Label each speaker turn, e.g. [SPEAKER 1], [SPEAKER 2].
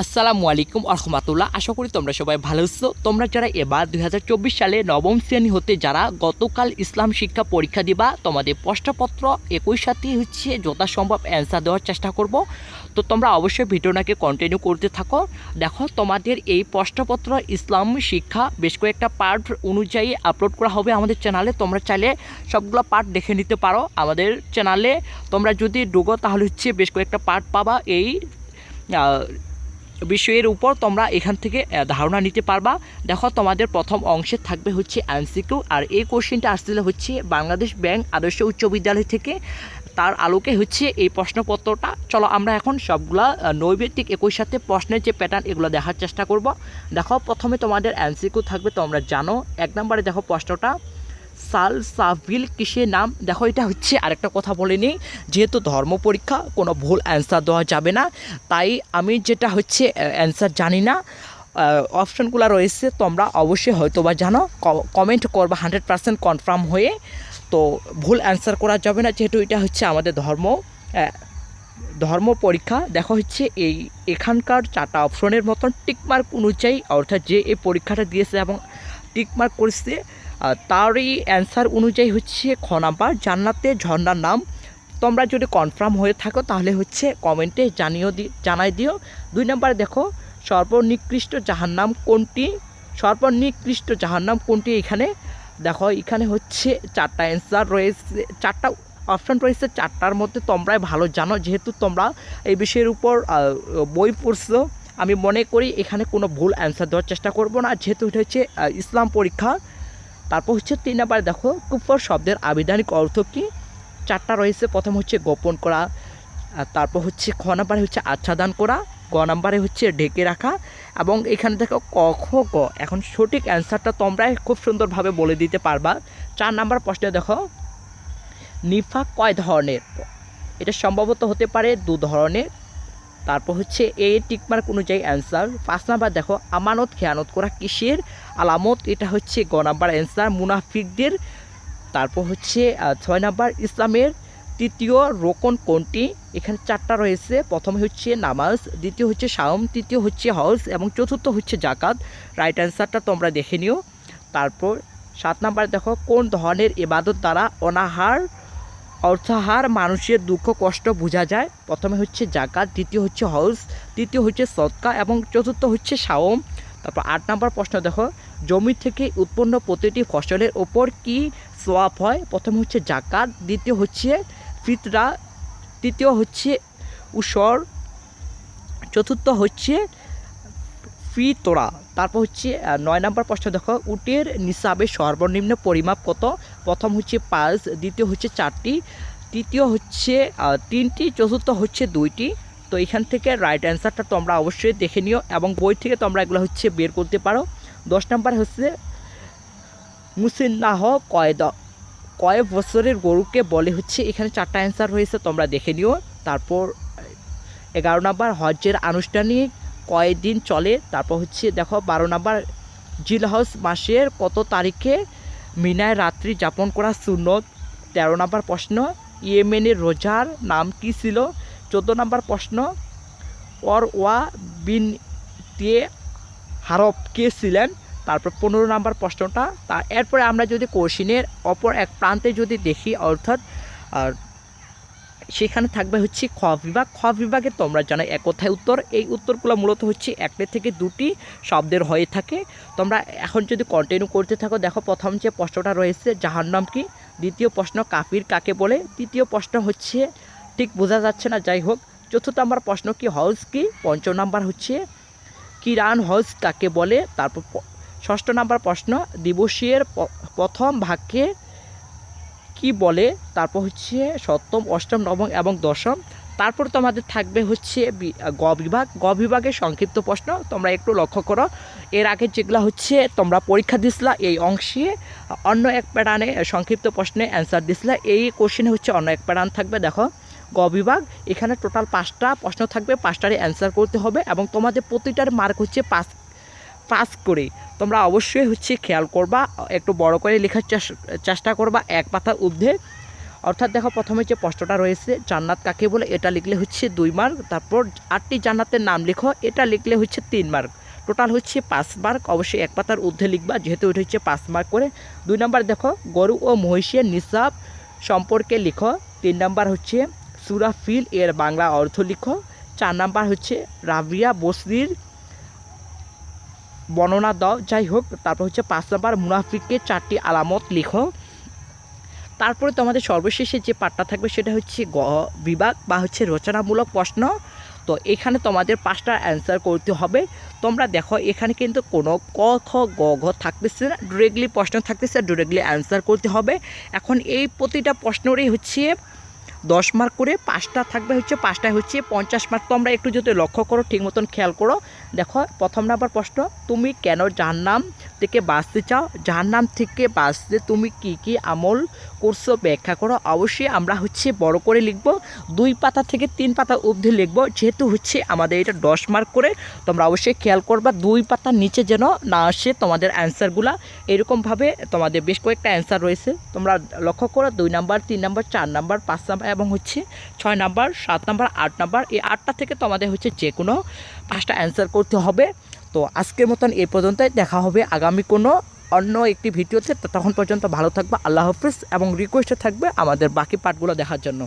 [SPEAKER 1] আসসালামু আলাইকুম আহমতুল্লাহ আশা করি তোমরা সবাই ভালো আছো। তোমরা যারা এবার দু হাজার চব্বিশ সালে নবম শ্রেণি হতে যারা গতকাল ইসলাম শিক্ষা পরীক্ষা দিবা, তোমাদের প্রশ্নপত্র একই সাথে হচ্ছে যথাসম্ভব অ্যান্সার দেওয়ার চেষ্টা করব। তো তোমরা অবশ্যই ভিডিওটাকে কন্টিনিউ করতে থাকো। দেখো, তোমাদের এই প্রশ্নপত্র ইসলাম শিক্ষা বেশ কয়েকটা পার্ট অনুযায়ী আপলোড করা হবে আমাদের চ্যানেলে তোমরা চাইলে সবগুলো পার্ট দেখে নিতে পারো। আমাদের চ্যানেলে তোমরা যদি ডুগো তাহলে হচ্ছে বেশ কয়েকটা পার্ট পাবা। এই বিষয়ের উপর তোমরা এখান থেকে ধারণা নিতে পারবা। দেখো, তোমাদের প্রথম অংশে থাকবে হচ্ছে এমসিকিউ আর এই কোশ্চেনটা আসছিল হচ্ছে বাংলাদেশ ব্যাংক আদর্শ উচ্চ বিদ্যালয় থেকে। তার আলোকে হচ্ছে এই প্রশ্নপত্রটা। চলো, আমরা এখন সবগুলা নৈবেদিক একই সাথে প্রশ্নের যে প্যাটার্ন এগুলো দেখার চেষ্টা করব। দেখো, প্রথমে তোমাদের এমসিকিউ থাকবে, তোমরা জানো। এক নম্বরে দেখো প্রশ্নটা। সাল সাফিল কিসের নাম? দেখো, এটা হচ্ছে আরেকটা কথা বলে নিই যেহেতু ধর্ম পরীক্ষা, কোনো ভুল অ্যান্সার দেওয়া যাবে না। তাই আমি যেটা হচ্ছে অ্যান্সার জানি না। অপশানগুলো রয়েছে, তোমরা অবশ্যই হয়তো বা জানো কমেন্ট করবা হান্ড্রেড পার্সেন্ট কনফার্ম হয়ে। তো ভুল অ্যান্সার করা যাবে না, যেহেতু এটা হচ্ছে আমাদের ধর্ম। ধর্ম পরীক্ষা, দেখো হচ্ছে এই এখানকার চারটা অপশনের মতন টিকমার্ক অনুযায়ী, অর্থাৎ যে এই পরীক্ষাটা দিয়েছে এবং টিকমার্ক করেছে তারই অ্যান্সার অনুযায়ী হচ্ছে খ নাম্বার। জান্নাতে ঝর্ণার নাম। তোমরা যদি কনফার্ম হয়ে থাকো, তাহলে হচ্ছে কমেন্টে জানিও দি, জানাই দিও। দুই নাম্বার দেখো, সর্বনিকৃষ্ট জাহান্নাম কোনটি? সর্বনিকৃষ্ট জাহান্নাম কোনটি এখানে? দেখো, এখানে হচ্ছে চারটা অ্যান্সার রয়েছে, চারটা অপশান রয়েছে, চারটার মধ্যে তোমরাই ভালো জানো। যেহেতু তোমরা এই বিষয়ের উপর বই পড়ছো, আমি মনে করি এখানে কোনো ভুল অ্যান্সার দেওয়ার চেষ্টা করব না। যেহেতু এটা হচ্ছে ইসলাম পরীক্ষা তারপর হচ্ছে তিন নাম্বার দেখো, কুফর শব্দের আবিধানিক অর্থ কী? চারটা রয়েছে। প্রথম হচ্ছে গোপন করা তারপর হচ্ছে খ নাম্বারে হচ্ছে আচ্ছাদান করা, গ নাম্বারে হচ্ছে ঢেকে রাখা এবং এখানে দেখো ক, খ, গ। এখন সঠিক অ্যান্সারটা তোমরাই খুব সুন্দরভাবে বলে দিতে পারবা। চার নাম্বার প্রশ্নে দেখো, নিফাক কয় ধরনের? এটা সম্ভবত হতে পারে দু ধরনের। তারপর হচ্ছে এ টিকমার্ক অনুযায়ী অ্যান্সার পাঁচ নাম্বার দেখো, আমানত, খেয়ানত করা কিসের? আলামত, এটা হচ্ছে গ নাম্বার অ্যান্সার মুনাফিকদের। তারপর হচ্ছে ছয় নাম্বার ইসলামের। তৃতীয়, রোকন কোনটি? এখানে চারটা রয়েছে। প্রথমে হচ্ছে নামাজ, দ্বিতীয় হচ্ছে সাওম তৃতীয় হচ্ছে হজ, এবং চতুর্থ হচ্ছে জাকাত রাইট অ্যান্সারটা তোমরা দেখে নিও। তারপর সাত নাম্বার দেখো, কোন ধরনের ইবাদত দ্বারা অনাহার অর্থাহার মানুষের দুঃখ, কষ্ট বোঝা যায়। প্রথমে হচ্ছে জাকাত, দ্বিতীয় হচ্ছে হজ, তৃতীয় হচ্ছে সৎকা এবং চতুর্থ হচ্ছে সাওম তারপর আট নম্বর প্রশ্ন দেখো, জমি থেকে উৎপন্ন প্রতিটি ফসলের ওপর কি সোয়াব হয়? প্রথমে হচ্ছে জাকাত, দ্বিতীয় হচ্ছে ফিতরা, তৃতীয় হচ্ছে উসর, চতুর্থ হচ্ছে ফি তোরা তারপর হচ্ছে নয় নম্বর প্রশ্ন দেখো, উটের নিসাবের সর্বনিম্ন পরিমাপ কত? প্রথম হচ্ছে পাঁচ দ্বিতীয় হচ্ছে চারটি, তৃতীয় হচ্ছে তিনটি, চতুর্থ হচ্ছে দুইটি। তো এখান থেকে রাইট অ্যান্সারটা তোমরা অবশ্যই দেখে নিও এবং বই থেকে তোমরা এগুলো হচ্ছে বের করতে পারো। দশ নম্বর হচ্ছে, মুসিন্নাহ কয়দ কয়েক বছরের গরুকে বলে হচ্ছে, এখানে চারটা অ্যান্সার হয়েছে, তোমরা দেখে নিও। তারপর, এগারো নম্বর, হজ্জের আনুষ্ঠানিক কয়দিন চলে। তারপর হচ্ছে, দেখো, বারো নম্বর, জিলহজ মাসের কত তারিখে মিনায় রাত্রি যাপন করা সুনত তেরো নম্বর প্রশ্ন, ইয়েমেনের রোজার নাম কি ছিল? চোদ্দ নম্বর প্রশ্ন অর ওয়া বিন তে হারফ কে ছিলেন? তারপর পনেরো নম্বর প্রশ্নটা, তা এরপরে আমরা যদি কোশ্চিনের অপর এক প্রান্তে যদি দেখি, অর্থাৎ সেখানে থাকবে হচ্ছে খ বিভাগ। খ বিভাগে তোমরা জানো এক কথায় উত্তর। এই উত্তরগুলো মূলত হচ্ছে একটা থেকে দুটি শব্দের হয়ে থাকে। তোমরা এখন যদি কন্টিনিউ করতে থাকো, দেখো প্রথম যে প্রশ্নটা রয়েছে জাহান্নাম কি? দ্বিতীয় প্রশ্ন কাফির কাকে বলে? তৃতীয় প্রশ্ন হচ্ছে, ঠিক বোঝা যাচ্ছে না, যাই হোক। চতুর্থ নাম্বার প্রশ্ন কি? হজ কি? পঞ্চম নাম্বার হচ্ছে, কিরান হজ কাকে বলে? তারপর ষষ্ঠ নাম্বার প্রশ্ন, দিবসের প্রথম ভাগকে কি বলে? তারপর হচ্ছে সপ্তম, অষ্টম, নবম এবং দশম। তারপর তোমাদের থাকবে হচ্ছে গ বিভাগ। গ বিভাগের সংক্ষিপ্ত প্রশ্ন তোমরা একটু লক্ষ্য করো। এর আগে যেগুলো হচ্ছে তোমরা পরীক্ষা দিছিলা, এই অংশে অন্য এক প্যাটার্নে সংক্ষিপ্ত প্রশ্নে অ্যান্সার দিছিলা। এই কোশ্চেনে হচ্ছে অন্য এক প্যাটার্ন থাকবে, দেখো। গ বিভাগ, এখানে টোটাল পাঁচটা প্রশ্ন থাকবে, পাঁচটারই অ্যান্সার করতে হবে এবং তোমাদের প্রতিটার মার্ক হচ্ছে পাঁচ পাস করে। তোমরা অবশ্যই হচ্ছে খেয়াল করবা, একটু বড় করে লেখার চেষ্টা করবা এক পাতা ঊর্ধ্বে। অর্থাৎ দেখো প্রথমে যে প্রশ্নটা রয়েছে, জান্নাত কাকে বলে? এটা লিখলে হচ্ছে দুই মার্ক। তারপর আটটি জান্নাতের নাম লিখো, এটা লিখলে হচ্ছে তিন মার্ক। টোটাল হচ্ছে পাঁচ মার্ক। অবশ্যই এক পাতার ঊর্ধ্বে লিখবা, যেহেতু এটা হচ্ছে পাঁচ মার্ক করে। দুই নাম্বার দেখো, গরু ও মহিষের নিসাব সম্পর্কে লিখো। তিন নাম্বার হচ্ছে সুরাফিল এর বাংলা অর্থ লিখো। চার নাম্বার হচ্ছে রাবিয়া বসরির বর্ণনা দাও। যাই হোক, তারপর হচ্ছে পাঁচ নাম্বার মুনাফিকের চারটি আলামত লিখো। তারপরে তোমাদের সর্বশেষে যে পাঠটা থাকবে সেটা হচ্ছে গ, বিভাগ বা হচ্ছে রচনামূলক প্রশ্ন। তো এখানে তোমাদের পাঁচটা অ্যান্সার করতে হবে। তোমরা দেখো, এখানে কিন্তু কোনো ক, খ, গ, ঘ থাকতেছে না ডিরেক্টলি প্রশ্ন থাকতেছে ডিরেক্টলি অ্যান্সার করতে হবে। এখন এই প্রতিটা প্রশ্নেরই হচ্ছে দশ মার্ক করে পাঁচটা থাকবে, হচ্ছে পাঁচটায় হচ্ছে পঞ্চাশ মার্ক তোমরা একটু যদি লক্ষ্য করো, ঠিক মতন খেয়াল করো দেখো, প্রথম নাম্বার প্রশ্ন, তুমি কেন যার নাম থেকে বাঁচতে চাও? যার নাম থেকে বাঁচতে তুমি কি কি আমল করছ ব্যাখ্যা করো। অবশ্যই আমরা হচ্ছে বড় করে লিখব, দুই পাতা থেকে তিন পাতা অবধি লিখব, যেহেতু হচ্ছে আমাদের এটা দশ মার্ক করে। তোমরা অবশ্যই খেয়াল করবা, দুই পাতার নিচে যেন না আসে তোমাদের অ্যান্সারগুলা এরকমভাবে তোমাদের বেশ কয়েকটা অ্যান্সার রয়েছে। তোমরা লক্ষ্য করো, দুই নাম্বার, তিন নাম্বার, চার নাম্বার, পাঁচ নাম্বার এবং হচ্ছে ছয় নাম্বার, সাত নাম্বার, আট নাম্বার, এই আটটা থেকে তোমাদের হচ্ছে যে কোনো পাঁচটা অ্যান্সার করতে হবে। তো আজকের মতন এই পর্যন্তই। দেখা হবে আগামী কোনো অন্য একটি ভিডিওতে। তখন পর্যন্ত ভালো থাকবে, আল্লাহ হাফিজ এবং রিকোয়েস্টে থাকবে আমাদের বাকি পার্টগুলো দেখার জন্য।